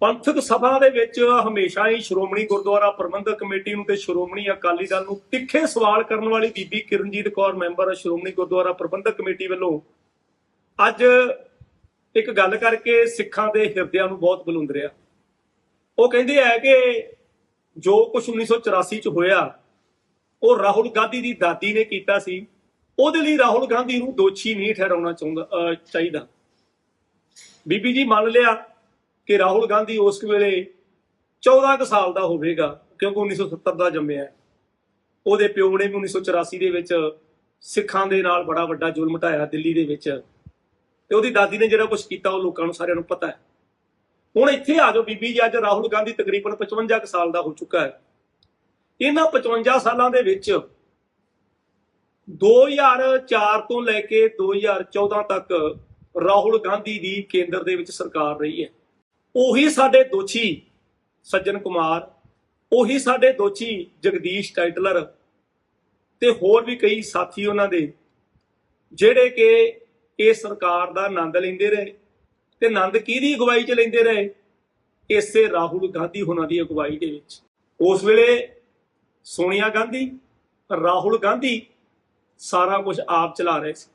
ਪੰਥਕ ਸਭਾ ਦੇ ਵਿੱਚ ਹਮੇਸ਼ਾ ਹੀ ਸ਼੍ਰੋਮਣੀ ਗੁਰਦੁਆਰਾ ਪ੍ਰਬੰਧਕ ਕਮੇਟੀ ਨੂੰ ਤੇ ਸ਼੍ਰੋਮਣੀ ਅਕਾਲੀ ਦਲ ਨੂੰ ਤਿੱਖੇ ਸਵਾਲ ਕਰਨ ਵਾਲੀ ਬੀਬੀ ਕਿਰਨਜੀਤ ਕੌਰ ਮੈਂਬਰ ਸ਼੍ਰੋਮਣੀ ਗੁਰਦੁਆਰਾ ਪ੍ਰਬੰਧਕ ਕਮੇਟੀ ਵੱਲੋਂ ਅੱਜ ਇੱਕ ਗੱਲ ਕਰਕੇ ਸਿੱਖਾਂ ਦੇ ਹਿਰਦਿਆਂ ਨੂੰ ਬਹੁਤ ਬਲੁੰਦਰਿਆ ਉਹ ਕਹਿੰਦੇ ਹੈ ਕਿ ਜੋ ਕੁਝ 1984 ਚ ਹੋਇਆ, ਉਹ ਰਾਹੁਲ ਗਾਂਧੀ ਦੀ ਦਾਦੀ ਨੇ ਕੀਤਾ ਸੀ। ਉਹਦੇ ਲਈ ਰਾਹੁਲ ਗਾਂਧੀ ਨੂੰ ਦੋਸ਼ੀ ਨਹੀਂ ਠਹਿਰਾਉਣਾ ਚਾਹੁੰਦਾ ਚਾਹੀਦਾ। ਬੀਬੀ ਜੀ ਮੰਨ ਲਿਆ ਕਿ ਰਾਹੁਲ ਗਾਂਧੀ ਉਸ ਵੇਲੇ 14 ਕੁ ਸਾਲ ਦਾ ਹੋਵੇਗਾ, ਕਿਉਂਕਿ 1970 ਦਾ ਜੰਮਿਆ ਉਹਦੇ ਪਿਓ ਨੇ ਵੀ 1984 ਦੇ ਵਿੱਚ ਸਿੱਖਾਂ ਦੇ ਨਾਲ ਬੜਾ ਵੱਡਾ ਜ਼ੁਲਮ ਢਾਇਆ ਦਿੱਲੀ ਦੇ ਵਿੱਚ। ਤੇ ਉਹਦੀ ਦਾਦੀ ਨੇ ਜਿਹੜਾ ਕੁਝ ਕੀਤਾ, ਉਹ ਲੋਕਾਂ ਨੂੰ ਸਾਰਿਆਂ ਨੂੰ ਪਤਾ ਹੈ। ਹੁਣ ਇੱਥੇ ਆ ਜਾਓ ਬੀਬੀ ਜੀ, ਅੱਜ ਰਾਹੁਲ ਗਾਂਧੀ ਤਕਰੀਬਨ 55 ਕੁ ਸਾਲ ਦਾ ਹੋ ਚੁੱਕਾ ਹੈ। ਇਹਨਾਂ 55 ਸਾਲਾਂ ਦੇ ਵਿੱਚ 2004 ਤੋਂ ਲੈ ਕੇ 2014 ਤੱਕ ਰਾਹੁਲ ਗਾਂਧੀ ਦੀ ਕੇਂਦਰ ਦੇ ਵਿੱਚ ਸਰਕਾਰ ਰਹੀ ਹੈ। ਉਹੀ ਸਾਡੇ ਦੋਸ਼ੀ ਸੱਜਣ ਕੁਮਾਰ, ਉਹੀ ਸਾਡੇ ਦੋਸ਼ੀ ਜਗਦੀਸ਼ ਟਾਈਟਲਰ ਤੇ ਹੋਰ ਵੀ ਕਈ ਸਾਥੀ ਉਹਨਾਂ ਦੇ, ਜਿਹੜੇ ਕਿ ਇਹ ਸਰਕਾਰ ਦਾ ਆਨੰਦ ਲੈਂਦੇ ਰਹੇ ਤੇ ਆਨੰਦ ਕਿਹਦੀ ਅਗਵਾਈ 'ਚ ਲੈਂਦੇ ਰਹੇ? ਇਸੇ ਰਾਹੁਲ ਗਾਂਧੀ ਉਹਨਾਂ ਦੀ ਅਗਵਾਈ ਦੇ ਵਿੱਚ। ਉਸ ਵੇਲੇ ਸੋਨੀਆ ਗਾਂਧੀ, ਰਾਹੁਲ ਗਾਂਧੀ ਸਾਰਾ ਕੁਝ ਆਪ ਚਲਾ ਰਹੇ ਸੀ।